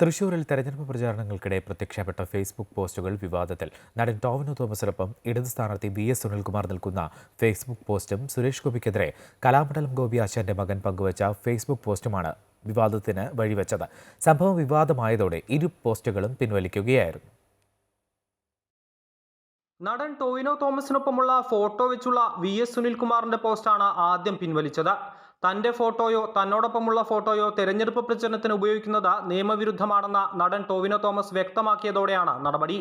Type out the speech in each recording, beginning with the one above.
തൃശൂരിൽ തെരഞ്ഞെടുപ്പ് പ്രചാരണങ്ങൾക്കിടെ പ്രത്യക്ഷപ്പെട്ട ഫേസ്ബുക്ക് പോസ്റ്റുകൾ വിവാദത്തിൽ. നടൻ ടോവിനോ തോമസിനൊപ്പം ഇടത് സ്ഥാനാർത്ഥി വി എസ് സുനിൽകുമാർ നിൽക്കുന്ന ഫേസ്ബുക്ക് പോസ്റ്റും സുരേഷ് ഗോപിക്കെതിരെ കലാമണ്ഡലം ഗോപി ആശാന്റെ മകൻ പങ്കുവച്ച ഫേസ്ബുക്ക് പോസ്റ്റുമാണ് വിവാദത്തിന് വഴിവെച്ചത്. സംഭവം വിവാദമായതോടെ ഇരു പോസ്റ്റുകളും പിൻവലിക്കുകയായിരുന്നു. നടൻ ടോവിനോ തോമസിനൊപ്പമുള്ള ഫോട്ടോ വെച്ചുള്ള വി എസ് സുനിൽകുമാറിന്റെ പോസ്റ്റാണ് ആദ്യം പിൻവലിച്ചത്. തന്റെ ഫോട്ടോയോ തന്നോടൊപ്പമുള്ള ഫോട്ടോയോ തെരഞ്ഞെടുപ്പ് പ്രചരണത്തിന് ഉപയോഗിക്കുന്നത് നിയമവിരുദ്ധമാണെന്ന നടൻ ടോവിനോ തോമസ് വ്യക്തമാക്കിയതോടെയാണ് നടപടി.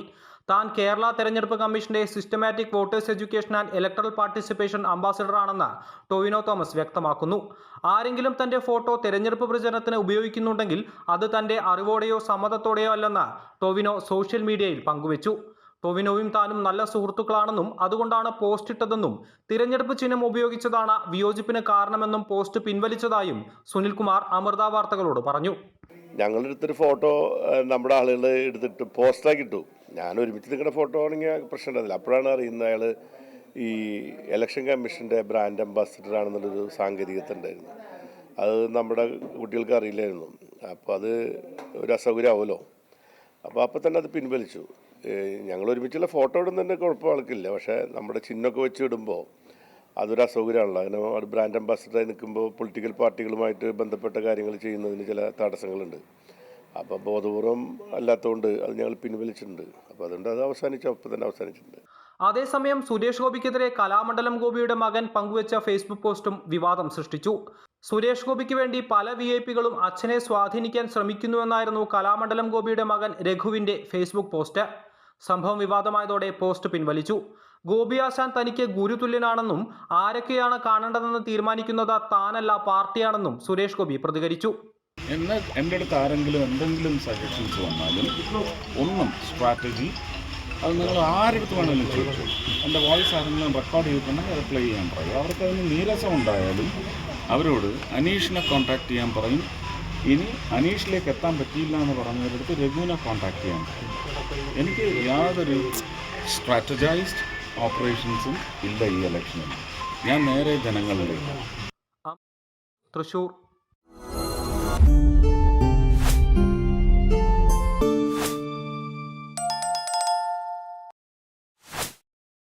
താൻ കേരള തെരഞ്ഞെടുപ്പ് കമ്മീഷന്റെ systematic voters education and electoral participation അംബാസിഡറാണെന്ന് Tovino Thomas വ്യക്തമാക്കുന്നു. ആരെങ്കിലും തന്റെ ഫോട്ടോ തെരഞ്ഞെടുപ്പ് പ്രചരണത്തിന് ഉപയോഗിക്കുന്നുണ്ടെങ്കിൽ അത് തന്റെ അറിവോടെയോ സമ്മതത്തോടെയോ അല്ലെന്ന് ടോവിനോ സോഷ്യൽ മീഡിയയിൽ പങ്കുവച്ചു. ടൊവിനോയും താനും നല്ല സുഹൃത്തുക്കളാണെന്നും അതുകൊണ്ടാണ് പോസ്റ്റ് ഇട്ടതെന്നും തിരഞ്ഞെടുപ്പ് ചിഹ്നം ഉപയോഗിച്ചതാണ് വിയോജിപ്പിന് കാരണമെന്നും പോസ്റ്റ് പിൻവലിച്ചതായും സുനിൽകുമാർ അമൃത വാർത്തകളോട് പറഞ്ഞു. ഞങ്ങളെടുത്തൊരു ഫോട്ടോ നമ്മുടെ ആളുകൾ എടുത്തിട്ട് പോസ്റ്റാക്കി ഇട്ടു. ഞാൻ ഒരുമിച്ച് നിൽക്കുന്ന ഫോട്ടോ ആണെങ്കിൽ പ്രശ്നം ഉണ്ടായിരുന്നില്ല അപ്പോഴാണ് അറിയുന്നത് അയാൾ ഈ ഇലക്ഷൻ കമ്മീഷന്റെ ബ്രാൻഡ് അംബാസിഡർ ആണെന്നുള്ളൊരു സാങ്കേതികത ഉണ്ടായിരുന്നു അത് നമ്മുടെ കുട്ടികൾക്ക് അറിയില്ലായിരുന്നു. അപ്പോൾ അത് ഒരു അസൗകര്യമാവുമല്ലോ? അപ്പോൾ അപ്പോൾ തന്നെ അത് പിൻവലിച്ചു. ഞങ്ങൾ ഒരുമിച്ചുള്ള ഫോട്ടോ ഇടുന്നതിന്റെ കുഴപ്പം ആൾക്കില്ല പക്ഷേ നമ്മുടെ ചിഹ്നമൊക്കെ വെച്ച് ഇടുമ്പോൾ അതൊരു അസൗകര്യമാണല്ലോ. അങ്ങനെ ഒരു ബ്രാൻഡ് അംബാസിഡറായി നിൽക്കുമ്പോൾ പൊളിറ്റിക്കൽ പാർട്ടികളുമായിട്ട് ബന്ധപ്പെട്ട കാര്യങ്ങൾ ചെയ്യുന്നതിന് ചില തടസ്സങ്ങളുണ്ട്. അപ്പോൾ ബോധപൂർവം അല്ലാത്തതുകൊണ്ട് അത് ഞങ്ങൾ പിൻവലിച്ചിട്ടുണ്ട്. അപ്പോൾ അതുകൊണ്ട് അത് അവസാനിച്ചു അപ്പോൾ തന്നെ അവസാനിച്ചിട്ടുണ്ട്. അതേസമയം സുരേഷ് ഗോപിക്കെതിരെ കലാമണ്ഡലം ഗോപിയുടെ മകൻ പങ്കുവച്ച ഫേസ്ബുക്ക് പോസ്റ്റും വിവാദം സൃഷ്ടിച്ചു. സുരേഷ് ഗോപിക്ക് വേണ്ടി പല വി ഐ പികളും അച്ഛനെ സ്വാധീനിക്കാൻ ശ്രമിക്കുന്നുവെന്നായിരുന്നു കലാമണ്ഡലം ഗോപിയുടെ മകൻ രഘുവിന്റെ ഫേസ്ബുക്ക് പോസ്റ്റ്. സംഭവം വിവാദമായതോടെ പോസ്റ്റ് പിൻവലിച്ചു. ഗോപി ആശാൻ തനിക്ക് ഗുരുതുല്യനാണെന്നും ആരൊക്കെയാണ് കാണേണ്ടതെന്ന് തീരുമാനിക്കുന്നത് താനല്ല പാർട്ടിയാണെന്നും സുരേഷ് ഗോപി പ്രതികരിച്ചു. എന്നെ എന്റെ അടുത്ത് ആരെങ്കിലും എന്തെങ്കിലും സജഷൻസ് വന്നാലും ഒന്നും സ്ട്രാറ്റജി അത് നിങ്ങൾ ആരെടുത്ത് വേണമെങ്കിലും ചോദിച്ചു എന്റെ വോയിസ് ആരെങ്കിലും റെക്കോർഡ് ചെയ്തിട്ടുണ്ടെങ്കിൽ റിപ്ലൈ ചെയ്യാൻ പറയും. അവർക്ക് അതിന് നീരസം ഉണ്ടായാലും അവരോട് അനീഷിനെ കോൺടാക്ട് ചെയ്യാൻ പറയും. ഇനി അനീഷിലേക്ക് എത്താൻ പറ്റിയില്ല എന്ന് പറഞ്ഞവരടുത്ത് രഘുവിനെ കോൺടാക്ട് ചെയ്യാൻ പറയും. എനിക്ക് യാതൊരു സ്ട്രാറ്റജൈസ്ഡ് ഓപ്പറേഷൻസും ഇല്ല ഈ ഇലക്ഷനിൽ ഞാൻ നേരെ ജനങ്ങളിലേക്ക്. തൃശൂർ.